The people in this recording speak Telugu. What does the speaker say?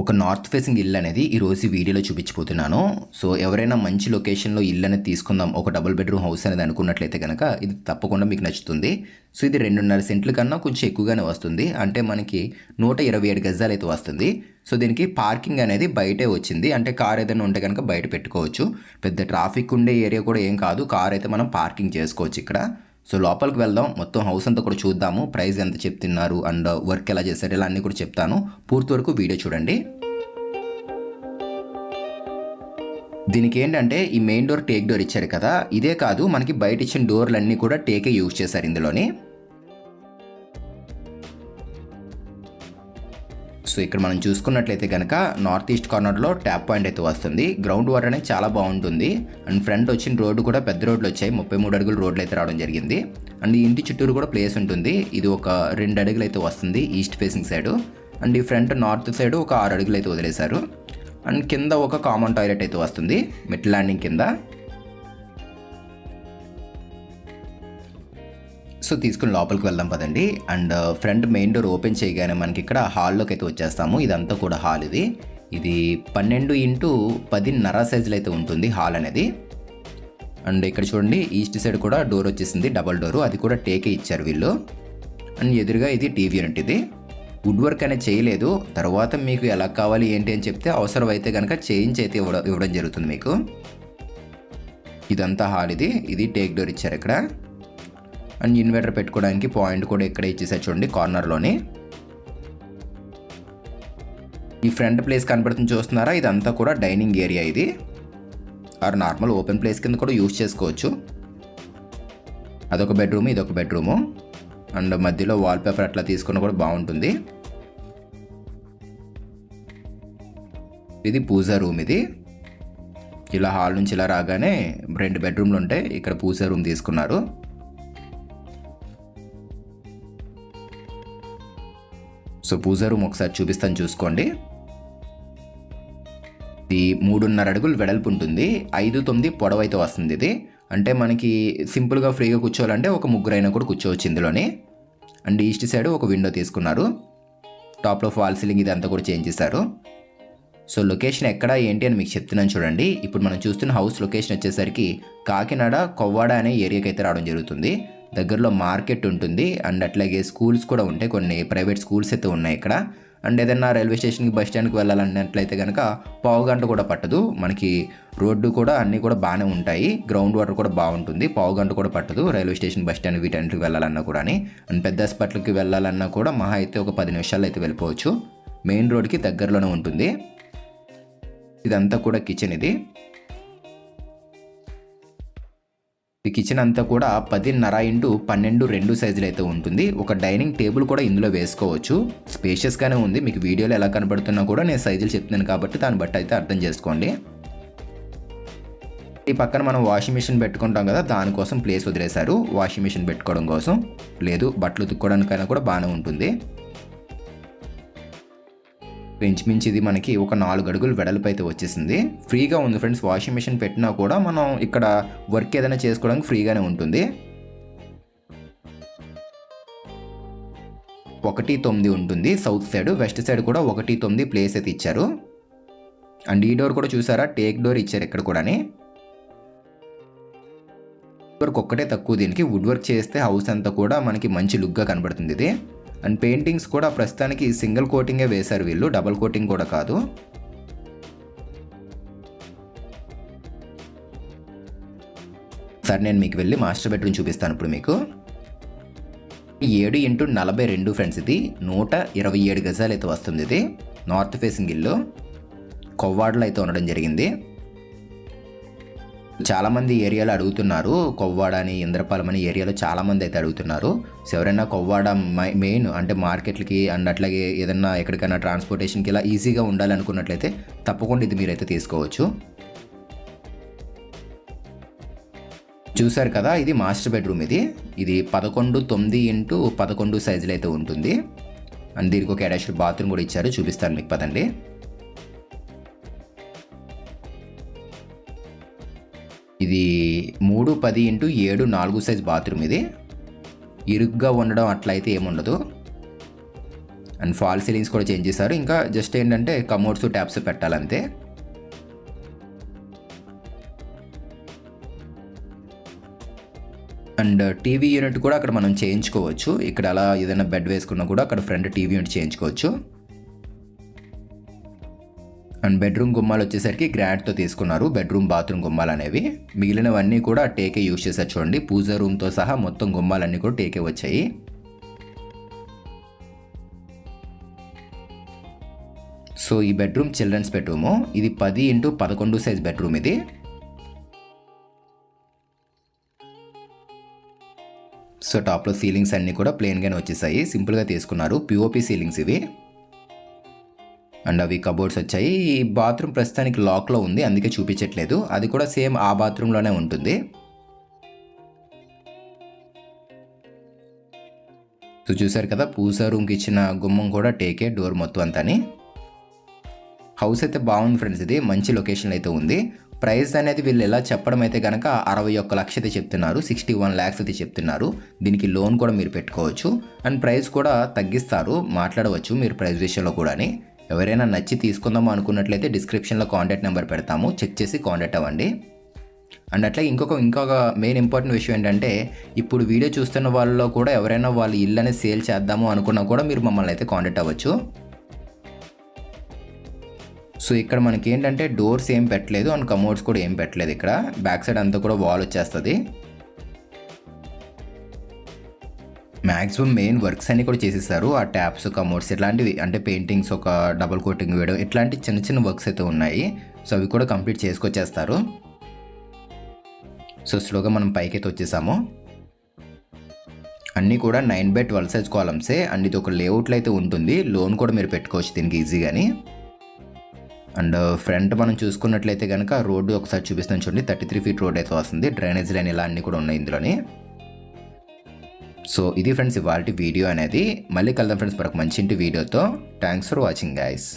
ఒక నార్త్ ఫేసింగ్ ఇల్లు అనేది ఈ రోజు వీడియోలో చూపించిపోతున్నాను సో ఎవరైనా మంచి లొకేషన్లో ఇల్లు అనేది తీసుకుందాం ఒక డబుల్ బెడ్రూమ్ హౌస్ అనేది అనుకున్నట్లయితే కనుక ఇది తప్పకుండా మీకు నచ్చుతుంది. సో ఇది రెండున్నర సెంట్ల కన్నా కొంచెం ఎక్కువగానే వస్తుంది. అంటే మనకి నూట ఇరవై ఏడు గజాలు అయితే వస్తుంది. సో దీనికి పార్కింగ్ అనేది బయటే వచ్చింది. అంటే కార్ ఏదైనా ఉంటే కనుక బయట పెట్టుకోవచ్చు. పెద్ద ట్రాఫిక్ ఉండే ఏరియా కూడా ఏం కాదు. కార్ అయితే మనం పార్కింగ్ చేసుకోవచ్చు ఇక్కడ. సో లోపలికి వెళ్దాం మొత్తం హౌస్ అంతా కూడా చూద్దాము ప్రైస్ ఎంత చెప్తున్నారు అండ్ వర్క్ ఎలా చేశారు ఇలా అన్నీ కూడా చెప్తాను. పూర్తి వరకు వీడియో చూడండి. దీనికి ఏంటంటే ఈ మెయిన్ డోర్ టేక్ డోర్ ఇచ్చారు కదా ఇదే కాదు మనకి బయట ఇచ్చిన డోర్లన్నీ కూడా టేకే యూజ్ చేశారు ఇందులోని. సో ఇక్కడ మనం చూసుకున్నట్లయితే కనుక నార్త్ ఈస్ట్ కార్నర్లో ట్యాప్ పాయింట్ అయితే వస్తుంది. గ్రౌండ్ వాటర్ అనేది చాలా బాగుంటుంది. అండ్ ఫ్రంట్ వచ్చిన రోడ్డు కూడా పెద్ద రోడ్లు వచ్చాయి. ముప్పై మూడు అడుగులు రోడ్లు అయితే రావడం జరిగింది. అండ్ ఈ ఇంటి చుట్టూరు కూడా ప్లేస్ ఉంటుంది. ఇది ఒక రెండు అడుగులు అయితే వస్తుంది ఈస్ట్ ఫేసింగ్ సైడ్ అండ్ ఈ ఫ్రంట్ నార్త్ సైడ్ ఒక ఆరు అడుగులు అయితే వదిలేశారు. అండ్ కింద ఒక కామన్ టాయిలెట్ అయితే వస్తుంది. మిడ్ ల్యాండింగ్ కింద. సో తీసుకుని లోపలికి వెళ్దాం పదండి. And uh, front main door open చేయగానే మనకి ఇక్కడ హాల్లోకి అయితే వచ్చేస్తాము. ఇదంతా కూడా హాల్ ఇది. ఇది పన్నెండు ఇంటూ పదిన్నర సైజులో అయితే ఉంటుంది హాల్ అనేది. అండ్ ఇక్కడ చూడండి ఈస్ట్ సైడ్ కూడా డోర్ వచ్చేసింది డబల్ డోరు. అది కూడా టేకే ఇచ్చారు వీళ్ళు. అండ్ ఎదురుగా ఇది టీవీ యూనిట్ ఇది. వుడ్ వర్క్ అనేది చేయలేదు. తర్వాత మీకు ఎలా కావాలి ఏంటి అని చెప్తే అవసరం అయితే కనుక చేంజ్ అయితే ఇవ్వడం ఇవ్వడం జరుగుతుంది మీకు. ఇదంతా హాల్ ఇది. ఇది టేక్ డోర్ ఇచ్చారు ఇక్కడ. అండ్ ఇన్వర్టర్ పెట్టుకోవడానికి పాయింట్ కూడా ఇక్కడ ఇచ్చేసారు చూడండి కార్నర్లోని ఈ ఫ్రంట్ ప్లేస్ కనబడుతుంది చూస్తున్నారా? ఇదంతా కూడా డైనింగ్ ఏరియా ఇది. ఆర్ నార్మల్ ఓపెన్ ప్లేస్ కింద కూడా యూస్ చేసుకోవచ్చు. అదొక బెడ్రూమ్ ఇదొక బెడ్రూము. అండ్ మధ్యలో వాల్పేపర్ అట్లా తీసుకున్న కూడా బాగుంటుంది. ఇది పూజా రూమ్ ఇది. ఇలా హాల్ నుంచి ఇలా రాగానే రెండు బెడ్రూమ్లు ఉంటాయి. ఇక్కడ పూజా రూమ్ తీసుకున్నారు. సో పూజా రూమ్ ఒకసారి చూపిస్తాను చూసుకోండి. ఇది మూడున్నర అడుగులు వెడల్పు ఉంటుంది. ఐదు తొమ్మిది పొడవు అయితే వస్తుంది ఇది. అంటే మనకి సింపుల్గా ఫ్రీగా కూర్చోవాలంటే ఒక ముగ్గురైనా కూడా కూర్చోవచ్చు ఇందులోని. అండ్ ఈస్ట్ సైడ్ ఒక విండో తీసుకున్నారు. టాప్లో ఫాల్ సీలింగ్ ఇదంతా కూడా చేంజ్ చేశారు. సో లొకేషన్ ఎక్కడ ఏంటి అని మీకు చెప్తున్నాను చూడండి. ఇప్పుడు మనం చూస్తున్న హౌస్ లొకేషన్ వచ్చేసరికి కాకినాడ కొవ్వాడ అనే ఏరియాకి అయితే రావడం జరుగుతుంది. దగ్గరలో మార్కెట్ ఉంటుంది. అండ్ అట్లాగే స్కూల్స్ కూడా ఉంటాయి. కొన్ని ప్రైవేట్ స్కూల్స్ అయితే ఉన్నాయి ఇక్కడ. అండ్ ఏదైనా రైల్వే స్టేషన్కి బస్ స్టాండ్కి వెళ్ళాలన్నట్లయితే కనుక పావు గంట కూడా పట్టదు. మనకి రోడ్డు కూడా అన్నీ కూడా బాగానే ఉంటాయి. గ్రౌండ్ వాటర్ కూడా బాగుంటుంది. పావు గంట కూడా పట్టదు. రైల్వే స్టేషన్ బస్ స్టాండ్ వీటన్నిటికి వెళ్ళాలన్నా కూడా అండ్ పెద్ద హాస్పిటల్కి వెళ్ళాలన్నా కూడా మహా అయితే ఒక పది నిమిషాలు అయితే వెళ్ళిపోవచ్చు. మెయిన్ రోడ్కి దగ్గరలోనే ఉంటుంది. ఇదంతా కూడా కిచెన్ ఇది. ఈ కిచెన్ అంతా కూడా పదిన్నర ఇంటూ పన్నెండు రెండు సైజులు అయితే ఉంటుంది. ఒక డైనింగ్ టేబుల్ కూడా ఇందులో వేసుకోవచ్చు. స్పేషియస్గానే ఉంది. మీకు వీడియోలో ఎలా కనబడుతున్నా కూడా నేను సైజులు చెప్తున్నాను కాబట్టి దాన్ని బట్టి అయితే అర్థం చేసుకోండి. ఈ పక్కన మనం వాషింగ్ మిషన్ పెట్టుకుంటాం కదా దానికోసం ప్లేస్ వదిలేశారు. వాషింగ్ మిషన్ పెట్టుకోవడం కోసం. లేదు బట్టలు ఉతుక్కోవడానికైనా కూడా బాగానే ఉంటుంది. ఇంచుమించు ఇది మనకి ఒక నాలుగు అడుగులు వెడల్పు అయితే వచ్చేసింది. ఫ్రీగా ఉంది ఫ్రెండ్స్ వాషింగ్ మిషన్ పెట్టినా కూడా మనం ఇక్కడ వర్క్ ఏదైనా చేసుకోవడానికి ఫ్రీగానే ఉంటుంది. ఒకటి తొమ్మిది ఉంటుంది సౌత్ సైడ్ వెస్ట్ సైడ్ కూడా ఒకటి తొమ్మిది ప్లేస్ అయితే ఇచ్చారు. అండ్ ఈ డోర్ కూడా చూసారా టేక్ డోర్ ఇచ్చారు ఇక్కడ కూడాని. వర్క్ ఒక్కటే తక్కువ దీనికి వుడ్ వర్క్ చేస్తే హౌస్ అంతా కూడా మనకి మంచి లుక్గా కనబడుతుంది ఇది. అండ్ పెయింటింగ్స్ కూడా ప్రస్తుతానికి సింగిల్ కోటింగే వేశారు వీళ్ళు. డబల్ కోటింగ్ కూడా కాదు. సార్ నేను మీకు వెళ్ళి మాస్టర్ బెడ్రూమ్ చూపిస్తాను ఇప్పుడు మీకు. ఏడు ఇంటూ నలభై రెండు ఫ్రెండ్స్ ఇది. నూట ఇరవై ఏడు గజాలు అయితే వస్తుంది ఇది. నార్త్ ఫేసింగ్ ఇల్లు. కొవ్వాడలో అయితే ఉండడం జరిగింది. చాలామంది ఏరియాలో అడుగుతున్నారు. కొవ్వాడ అని ఇంద్రపాలెం అని ఏరియాలో చాలామంది అయితే అడుగుతున్నారు. సో ఎవరైనా కొవ్వాడ మెయిన్ అంటే మార్కెట్లకి అండ్ అట్లాగే ఏదైనా ఎక్కడికైనా ట్రాన్స్పోర్టేషన్కి ఇలా ఈజీగా ఉండాలనుకున్నట్లయితే తప్పకుండా ఇది మీరైతే తీసుకోవచ్చు. చూశారు కదా ఇది మాస్టర్ బెడ్రూమ్ ఇది. ఇది పదకొండు తొమ్మిది ఇంటూ పదకొండు సైజులో అయితే ఉంటుంది. అండ్ దీనికి ఒక అటాచ్డ్ బాత్రూమ్ కూడా ఇచ్చారు. చూపిస్తాను మీకు పదండి. ఇది మూడు పది ఇంటూ ఏడు నాలుగు సైజ్ బాత్రూమ్ ఇది. ఇరుగ్గా ఉండడం అట్లయితే ఏముండదు. అండ్ ఫాల్ సీలింగ్స్ కూడా చేంజ్ చేశారు. ఇంకా జస్ట్ ఏంటంటే కమోడ్స్ ట్యాప్స్ పెట్టాలంతే. అండ్ టీవీ యూనిట్ కూడా అక్కడ మనం చేయించుకోవచ్చు. ఇక్కడ అలా ఏదైనా బెడ్ వేసుకున్నా కూడా అక్కడ ఫ్రంట్ టీవీ యూనిట్ చేయించుకోవచ్చు. అండ్ బెడ్రూమ్ గుమ్మాలు వచ్చేసరికి గ్రాండ్తో తీసుకున్నారు. బెడ్రూమ్ బాత్రూమ్ గుమ్మాలు అనేవి. మిగిలినవన్నీ కూడా టేకే యూజ్ చేశారు చూడండి. పూజా రూమ్తో సహా మొత్తం గుమ్మాలన్నీ కూడా టేకే వచ్చాయి. సో ఈ బెడ్రూమ్ చిల్డ్రన్స్ బెడ్రూము. ఇది పది ఇంటూ పదకొండు సైజ్ బెడ్రూమ్ ఇది. సో టాప్లో సీలింగ్స్ అన్నీ కూడా ప్లెయిన్గానే వచ్చేసాయి. సింపుల్గా తీసుకున్నారు. పిఓపి సీలింగ్స్ ఇవి. అండ్ అవి కబోర్డ్స్ వచ్చాయి. ఈ బాత్రూమ్ ప్రస్తుతానికి లాక్లో ఉంది అందుకే చూపించట్లేదు. అది కూడా సేమ్ ఆ బాత్రూంలోనే ఉంటుంది. సో చూసారు కదా పూసా రూమ్కి ఇచ్చిన గుమ్మం కూడా టేకే డోర్ మొత్తం అంతాని. హౌస్ అయితే బాగుంది ఫ్రెండ్స్ ఇది మంచి లొకేషన్ అయితే ఉంది. ప్రైస్ అనేది వీళ్ళు ఎలా చెప్పడం అయితే కనుక అరవై ఒక్క లక్ష అయితే చెప్తున్నారు సిక్స్టీ వన్ ల్యాక్స్ అయితే చెప్తున్నారు. దీనికి లోన్ కూడా మీరు పెట్టుకోవచ్చు. అండ్ ప్రైస్ కూడా తగ్గిస్తారు మాట్లాడవచ్చు మీరు ప్రైస్ విషయంలో కూడాని. ఎవరైనా నచ్చి తీసుకుందాం అనుకున్నట్లయితే డిస్క్రిప్షన్లో కాంటాక్ట్ నెంబర్ పెడతాము. చెక్ చేసి కాంటాక్ట్ అవ్వండి. అండ్ అట్లా ఇంకొక ఇంకొక మెయిన్ ఇంపార్టెంట్ విషయం ఏంటంటే ఇప్పుడు వీడియో చూస్తున్న వాళ్ళలో కూడా ఎవరైనా వాళ్ళ ఇల్లు అనేది సేల్ చేద్దాము అనుకున్నా కూడా మీరు మమ్మల్ని అయితే కాంటాక్ట్ అవ్వచ్చు. సో ఇక్కడ మనకి ఏంటంటే డోర్స్ ఏం పెట్టలేదు అండ్ కమోడ్స్ కూడా ఏం పెట్టలేదు ఇక్కడ. బ్యాక్ సైడ్ అంతా కూడా వాల్ వచ్చేస్తుంది. మ్యాక్సిమం మెయిన్ వర్క్స్ అన్నీ కూడా చేసేసారు ఆ ట్యాప్స్ కమోడ్స్ ఇట్లాంటివి అంటే పెయింటింగ్స్ ఒక డబుల్ కోటింగ్ వేయడం ఇట్లాంటి చిన్న చిన్న వర్క్స్ అయితే ఉన్నాయి. సో అవి కూడా కంప్లీట్ చేసుకొచ్చేస్తారు. సో స్లోగా మనం పైకి అయితే వచ్చేసాము. అన్నీ కూడా నైన్ బై ట్వెల్వ్ సైజ్ కాలమ్సే. అండ్ ఇది ఒక లేఅవుట్లో అయితే ఉంటుంది. లోన్ కూడా మీరు పెట్టుకోవచ్చు దీనికి ఈజీగాని. అండ్ ఫ్రంట్ మనం చూసుకున్నట్లయితే కనుక రోడ్డు ఒకసారి చూపిస్తాను చూడండి. థర్టీ త్రీ ఫీట్ రోడ్ అయితే వస్తుంది. డ్రైనేజ్ లైన్ ఇలా అన్నీ కూడా ఉన్నాయి ఇందులోని. సో ఇది ఫ్రెండ్స్ ఇవాళ వీడియో అనేది. మళ్ళీ కలుద్దాం ఫ్రెండ్స్ మరొక మంచి ఇంటి వీడియోతో. Thanks for watching guys